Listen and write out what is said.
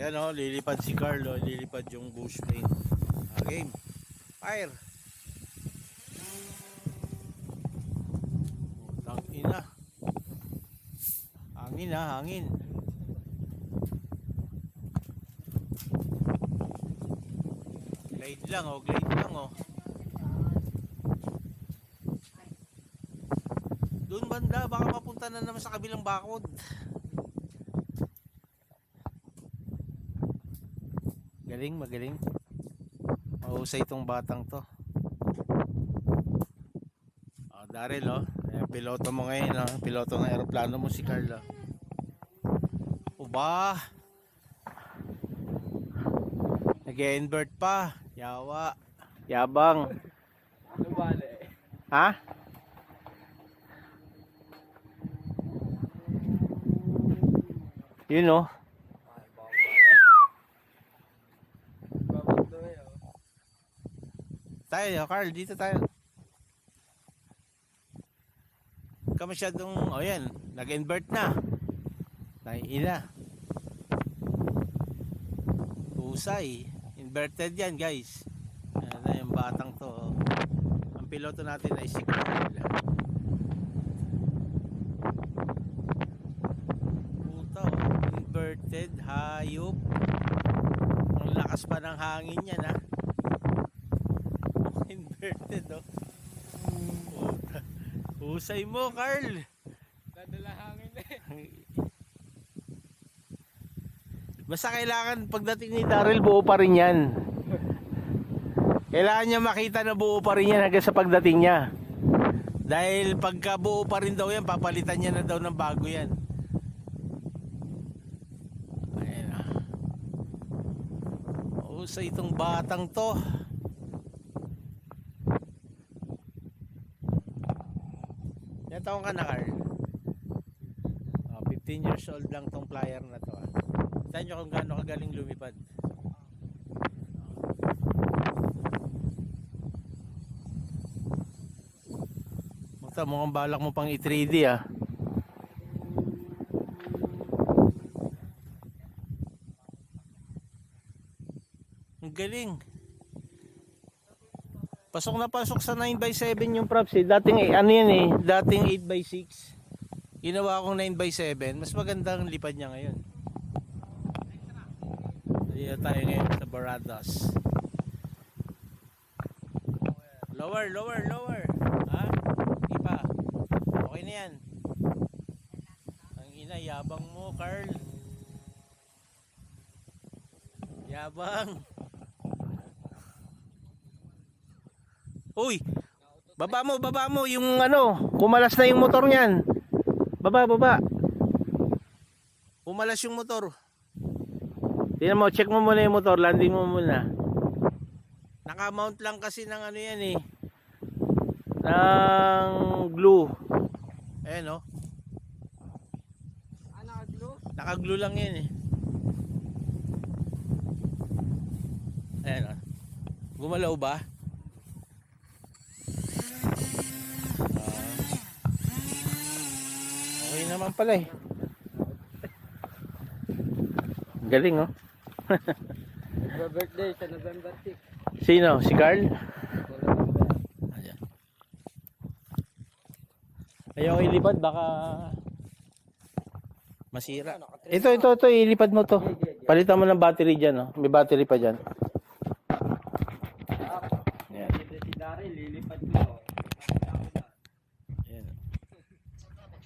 Yan o, lilipad si Carlo, lilipad yung bush paint. Ah, game. Fire. Tang ina. Hangin ha, hangin. Glide lang oh, glide lang oh. Doon banda, baka mapunta na naman sa kabilang bakod. Galing, magaling. Mahusay itong batang to. Oh, Daryl, oh. Ayan, piloto mo ngayon, oh. Piloto ng aeroplano mo si Carla. O ba? Nag-invert pa. Yawa. Yabang. Ano bale? Ha? Yun, oh. Babag daw eh, oh. Tayo, Carl, dito tayo. Ka masyadong, oh yan, nag-invert na. Naiina. Husay. Inverted yan, guys. Ayan na yung batang to. oh. Ang piloto natin ay si Carl. Puta, oh. Inverted, hayop. Ang lakas pa ng hangin yan, ha. Inverted, oh. Puta. Husay mo, Carl. Dadala hangin eh. Basta kailangan pagdating ni Daryl buo pa rin yan. Kailangan niya makita na buo pa rin yan hanggang sa pagdating niya. Dahil pagka buo pa rin daw yan, papalitan niya na daw ng bago yan. Ayan na. O sa itong batang to. Yan taong ka na, Carl? Oh, 15 years old lang tong flyer na to. Ah. Tignan nyo kung gaano kagaling lumipad. Magta mukhang balak mo pang i-3D ah. Ang galing. Pasok na pasok sa 9x7 yung props eh. Dating eh, ano yan eh, dating 8x6. Ginawa kong 9x7. Mas magandang lipad niya ngayon. Dito tayo ngayon sa Baradas. Lower, lower, lower. Ha? Hindi pa. Okay na yan. Ang ina, yabang mo, Carl. Yabang. Uy! Baba mo, baba mo yung ano, kumalas na yung motor niyan. Baba, baba. Kumalas yung motor. Tingnan mo, check mo muna yung motor, landing mo muna. Naka-mount lang kasi ng ano yan eh. Ng glue. Ayan oh. Ah, naka-glue? Naka-glue lang yan eh. Ayan oh. Gumalaw ba? Ah. Okay naman pala eh. Galing oh. birthday sa November 6. Sino? Si Carl? Ayan. Ayaw ilipad baka masira. Ito, ito, ito, ilipad mo to. Palitan mo ng battery dyan, oh. May battery pa dyan. Ayan. Dito si Daryl, lilipad ko.